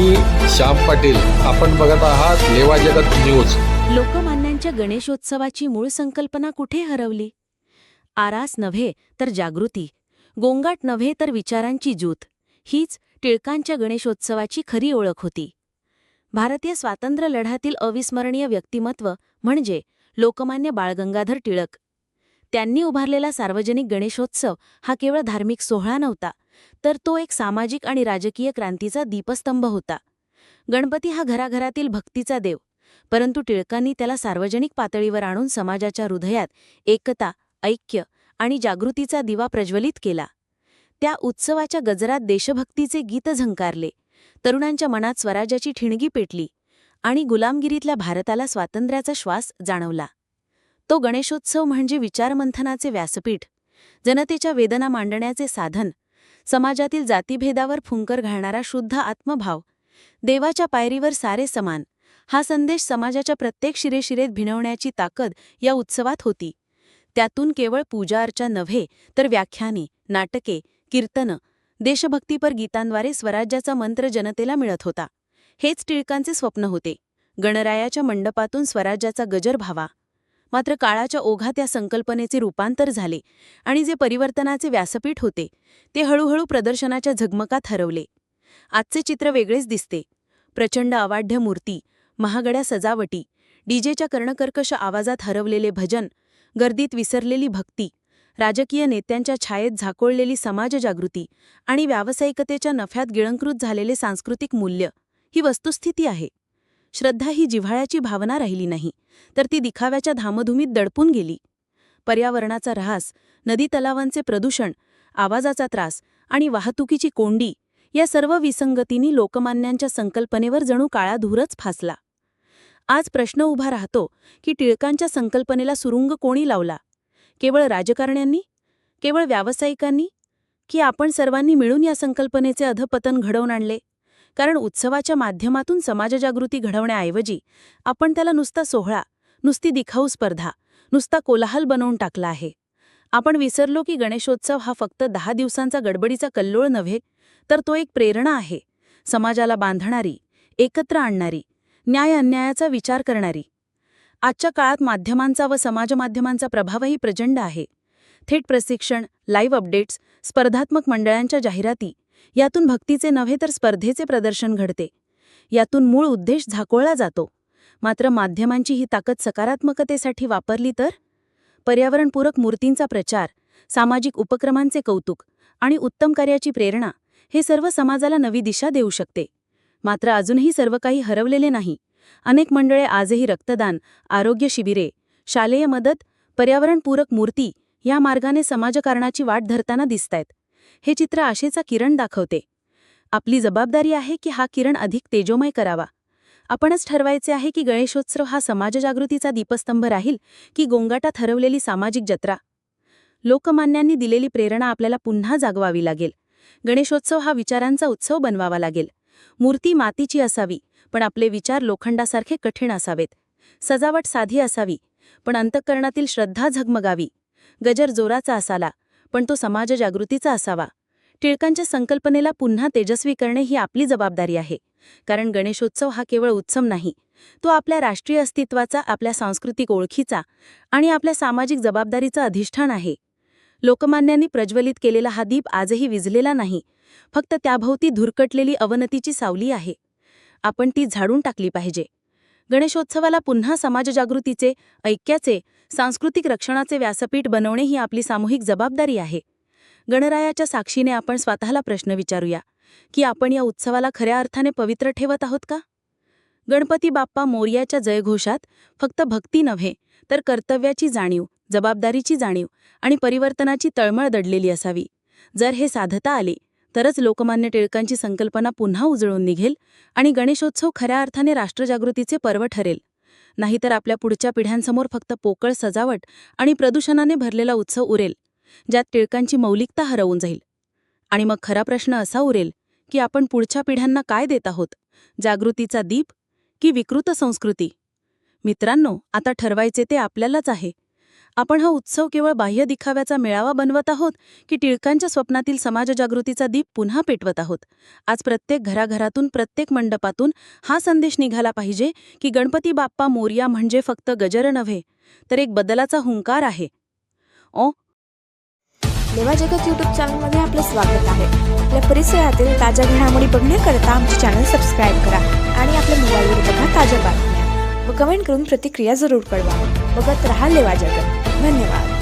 मी श्याम पाटील. आपण बघत आहात लेवा जगत न्यूज. लोकमान्यांच्या गणेशोत्सवाची मूळ संकल्पना कुठे हरवली? आरास नव्हे तर जागृती. गोंगाट नव्हे तर विचारांची ज्यूत. हीच टिळकांच्या गणेशोत्सवाची खरी ओळख होती. भारतीय स्वातंत्र्य लढ्यातील अविस्मरणीय व्यक्तिमत्व म्हणजे लोकमान्य बाळगंगाधर टिळक. त्यांनी उभारलेला सार्वजनिक गणेशोत्सव हा केवळ धार्मिक सोहळा नव्हता तर तो एक सामाजिक आणि राजकीय क्रांतीचा दीपस्तंभ होता. गणपती हा घराघरातील भक्तीचा देव परंतु टिळकांनी त्याला सार्वजनिक पातळीवर आणून समाजाच्या हृदयात एकता ऐक्य आणि जागृतीचा दिवा प्रज्वलित केला. त्या उत्सवाच्या गजरात देशभक्तीचे गीत झंकारले तरुणांच्या मनात स्वराज्याची ठिणगी पेटली आणि गुलामगिरीतल्या भारताला स्वातंत्र्याचा श्वास जाणवला. तो गणेशोत्सव म्हणजे विचारमंथनाचे व्यासपीठ जनतेच्या वेदना मांडण्याचे साधन समाजातील जातीभेदावर फुंकर घालणारा शुद्ध आत्मभाव. देवाच्या पायरीवर सारे समान. हा संदेश समाजाच्या प्रत्येक शिरेशिरेत भिनवण्याची ताकद या उत्सवात होती. त्यातून केवळ पूजाअर्चा नव्हे तर व्याख्याने नाटके कीर्तनं देशभक्तीपर गीतांद्वारे स्वराज्याचा मंत्र जनतेला मिळत होता. हेच टिळकांचे स्वप्न होते. गणरायाच्या मंडपातून स्वराज्याचा गजर भावा मात्र काळाच्या ओघात या संकल्पनेचे रूपांतर झाले आणि जे परिवर्तनाचे व्यासपीठ होते ते हळूहळू प्रदर्शनाच्या झगमकात हरवले. आजचे चित्र वेगळेच दिसते. प्रचंड अवाढ्य मूर्ती महागड्या सजावटी डीजेच्या कर्णकर्कश आवाजात हरवलेले भजन गर्दीत विसरलेली भक्ती राजकीय नेत्यांच्या छायेत झाकोळलेली समाजजागृती आणि व्यावसायिकतेच्या नफ्यात गिळंकृत झालेले सांस्कृतिक मूल्य ही वस्तुस्थिती आहे. श्रद्धा ही जिव्हाळ्याची भावना राहिली नाही तर ती दिखाव्याच्या धामधुमीत दडपून गेली. पर्यावरणाचा ऱ्हास नदी तलावांचे प्रदूषण आवाजाचा त्रास आणि वाहतुकीची कोंडी या सर्व विसंगतींनी लोकमान्यांच्या संकल्पनेवर जणू काळा धूरच फासला. आज प्रश्न उभा राहतो की टिळकांच्या संकल्पनेला सुरुंग कोणी लावला? केवळ राजकारण्यांनी? केवळ व्यावसायिकांनी? की आपण सर्वांनी मिळून या संकल्पनेचे अधपतन घडवून आणले? कारण उत्सवाच्या माध्यमातून समाजजागृती घडवण्याऐवजी आपण त्याला नुसता सोहळा नुसती दिखाऊ स्पर्धा नुसता कोलाहल बनवून टाकला आहे. आपण विसरलो की गणेशोत्सव हा फक्त दहा दिवसांचा गडबडीचा कल्लोळ नव्हे तर तो एक प्रेरणा आहे. समाजाला बांधणारी एकत्र आणणारी न्याय अन्यायाचा विचार करणारी. आजच्या काळात माध्यमांचा व समाजमाध्यमांचा प्रभावही प्रचंड आहे. थेट प्रशिक्षण लाईव्ह अपडेट्स स्पर्धात्मक मंडळांच्या जाहिराती यातून भक्तीचे नव्हे तर स्पर्धेचे प्रदर्शन घडते. यातून मूळ उद्देश झाकोळला जातो. मात्र माध्यमांची ही ताकद सकारात्मकतेसाठी वापरली तर? पर्यावरणपूरक मूर्तींचा प्रचार सामाजिक उपक्रमांचे कौतुक आणि उत्तम कार्याची प्रेरणा हे सर्व समाजाला नवी दिशा देऊ शकते. मात्र अजूनही सर्व काही हरवलेले नाही. अनेक मंडळे आजही रक्तदान आरोग्य शिबिरे शालेय मदत पर्यावरणपूरक मूर्ती या मार्गाने समाजकारणाची वाट धरताना दिसतायत. हे चित्र आशेचा किरण दाखवते. आपली जबाबदारी आहे की हा किरण अधिक तेजोमय करावा. आपणच ठरवायचे आहे की गणेशोत्सव हा समाजजागृतीचा दीपस्तंभ राहील की गोंगाटा ठरवलेली सामाजिक जत्रा. लोकमान्यांनी दिलेली प्रेरणा आपल्याला पुन्हा जागवावी लागेल. गणेशोत्सव हा विचारांचा उत्सव बनवावा लागेल. मूर्ती मातीची असावी पण आपले विचार लोखंडासारखे कठीण असावेत. सजावट साधी असावी पण अंतःकरणातील श्रद्धा झगमगावी. गजर जोराचा असाला पण तो समाजजागृतीचा असावा. टिळकांच्या संकल्पनेला पुन्हा तेजस्वी करणे ही आपली जबाबदारी आहे. कारण गणेशोत्सव हा केवळ उत्सव नाही तो आपल्या राष्ट्रीय अस्तित्वाचा आपल्या सांस्कृतिक ओळखीचा आणि आपल्या सामाजिक जबाबदारीचा अधिष्ठान आहे. लोकमान्यांनी प्रज्वलित केलेला हा दीप आजही विझलेला नाही फक्त त्याभोवती धुरकटलेली अवनतीची सावली आहे. आपण ती झाडून टाकली पाहिजे. गणेशोत्सवाला पुन्हा समाजजागृतीचे ऐक्याचे सांस्कृतिक रक्षणाचे व्यासपीठ बनवणे ही आपली सामूहिक जबाबदारी आहे. गणरायाच्या साक्षीने आपण स्वतःला प्रश्न विचारूया की आपण या उत्सवाला खऱ्या अर्थाने पवित्र ठेवत आहोत का? गणपती बाप्पा मोर्याच्या जयघोषात फक्त भक्ती नव्हे तर कर्तव्याची जाणीव जबाबदारीची जाणीव आणि परिवर्तनाची तळमळ दडलेली असावी. जर हे साधता आले तरच लोकमान्य टिळकांची संकल्पना पुन्हा उजळून निघेल आणि गणेशोत्सव खऱ्या अर्थाने राष्ट्रजागृतीचे पर्व ठरेल. नाहीतर आपल्या पुढच्या पिढ्यांसमोर फक्त पोकळ सजावट आणि प्रदूषणाने भरलेला उत्सव उरेल ज्यात टिळकांची मौलिकता हरवून जाईल. आणि मग खरा प्रश्न असा उरेल की आपण पुढच्या पिढ्यांना काय देत आहोत? जागृतीचा दीप की विकृत संस्कृती? मित्रांनो आता ठरवायचे ते आपल्यालाच आहे. आपण हा उत्सव केवळ बाह्य दिखाव्याचा मेळावा बनवत आहोत की टिळकांच्या स्वप्नातील समाजजागृतीचा दीप पुन्हा पेटवत आहोत? आज प्रत्येक घराघरातून प्रत्येक मंडपातून हा संदेश निघाला पाहिजे की गणपती बाप्पा मोर्या म्हणजे फक्त गजर नव्हे तर एक बदलाचा हुंकार आहे. ओ! लेवा जगत यूट्यूब चॅनलमध्ये आपलं स्वागत आहे. आपल्या परिसरातील ताज्या घडामोडी बघण्याकरता आमचे चॅनल सबस्क्राईब करा आणि आपल्या मोबाईलवर बघा ताज्या बातम्या व कमेंट करून प्रतिक्रिया जरूर कळवा. बघत राहा लेवा जगत धन्यवाद.